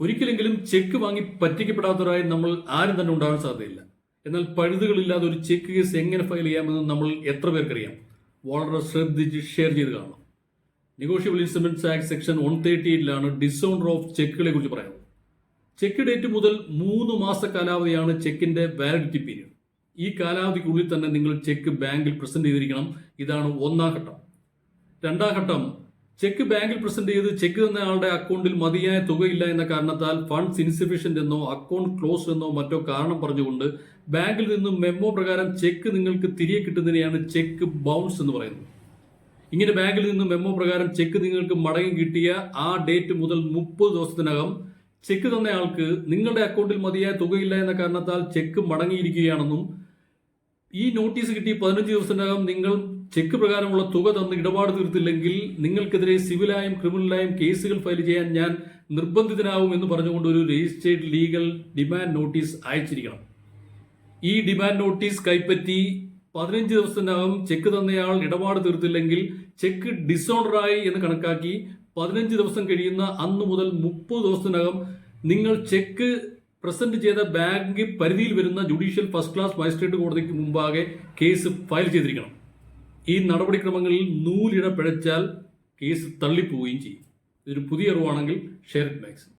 ഒരിക്കലെങ്കിലും ചെക്ക് വാങ്ങി പറ്റിക്കപ്പെടാത്തവരായി നമ്മൾ ആരും തന്നെ ഉണ്ടാകാൻ സാധ്യതയില്ല. എന്നാൽ പഴുതുകളില്ലാതെ ഒരു ചെക്ക് കേസ് എങ്ങനെ ഫയൽ ചെയ്യാമെന്ന് നമ്മൾ എത്ര പേർക്കറിയാം? വളരെ ശ്രദ്ധിച്ച് ഷെയർ ചെയ്ത് കാണണം. Negotiable instruments act section one thirty എയ്റ്റിലാണ് dishonour of ചെക്കുകളെ കുറിച്ച് പറയുന്നത്. ചെക്ക് ഡേറ്റ് മുതൽ മൂന്ന് മാസ കാലാവധിയാണ് ചെക്കിന്റെ വാലിഡിറ്റി പീരീഡ് ഈ കാലാവധിക്കുള്ളിൽ തന്നെ നിങ്ങൾ ചെക്ക് ബാങ്കിൽ പ്രസന്റ് ചെയ്തിരിക്കണം. ഇതാണ് ഒന്നാം ഘട്ടം. രണ്ടാം ഘട്ടം ചെക്ക് ബാങ്കിൽ പ്രസന്റ് ചെയ്ത് ചെക്ക് തന്ന ആളുടെ അക്കൗണ്ടിൽ മതിയായ തുകയില്ല എന്ന കാരണത്താൽ ഫണ്ട്സ് ഇൻസഫിഷ്യന്റ് എന്നോ അക്കൗണ്ട് ക്ലോസ് എന്നോ മറ്റോ കാരണം പറഞ്ഞുകൊണ്ട് ബാങ്കിൽ നിന്നും മെമ്മോ പ്രകാരം ചെക്ക് നിങ്ങൾക്ക് തിരികെ കിട്ടുന്നതിനെയാണ് ചെക്ക് ബൗൺസ് എന്ന് പറയുന്നത്. ഇങ്ങനെ ബാങ്കിൽ നിന്നും മെമ്മോ പ്രകാരം ചെക്ക് നിങ്ങൾക്ക് മടങ്ങി കിട്ടിയ ആ ഡേറ്റ് മുതൽ മുപ്പത് ദിവസത്തിനകം ചെക്ക് തന്നയാൾക്ക് നിങ്ങളുടെ അക്കൗണ്ടിൽ മതിയായ തുകയില്ല എന്ന കാരണത്താൽ ചെക്ക് മടങ്ങിയിരിക്കുകയാണെന്നും ഈ നോട്ടീസ് കിട്ടി പതിനഞ്ച് ദിവസത്തിനകം നിങ്ങൾ ചെക്ക് പ്രകാരമുള്ള തുക തന്ന് ഇടപാട് തീർത്തില്ലെങ്കിൽ നിങ്ങൾക്കെതിരെ സിവിലായും ക്രിമിനലായും കേസുകൾ ഫയൽ ചെയ്യാൻ ഞാൻ നിർബന്ധിതനാവും എന്ന് പറഞ്ഞുകൊണ്ട് ഒരു രജിസ്റ്റേർഡ് ലീഗൽ ഡിമാൻഡ് നോട്ടീസ് അയച്ചിരിക്കണം. ഈ ഡിമാൻഡ് നോട്ടീസ് കൈപ്പറ്റി പതിനഞ്ച് ദിവസത്തിനകം ചെക്ക് തന്നയാൾ ഇടപാട് തീർത്തില്ലെങ്കിൽ ചെക്ക് ഡിസോണറായി എന്ന് കണക്കാക്കി പതിനഞ്ച് ദിവസം കഴിയുന്ന അന്ന് മുതൽ മുപ്പത് ദിവസത്തിനകം നിങ്ങൾ ചെക്ക് പ്രസന്റ് ചെയ്ത ബാങ്ക് പരിധിയിൽ വരുന്ന ജുഡീഷ്യൽ ഫസ്റ്റ് ക്ലാസ് മജിസ്ട്രേറ്റ് കോടതിക്ക് മുമ്പാകെ കേസ് ഫയൽ ചെയ്തിരിക്കണം. ഈ നടപടിക്രമങ്ങളിൽ നൂലിട പിഴച്ചാൽ കേസ് തള്ളിപ്പോവുകയും ചെയ്യും. ഇതൊരു പുതിയ അറിവാണെങ്കിൽ ഷെയർ ഇറ്റ് മാക്സിമം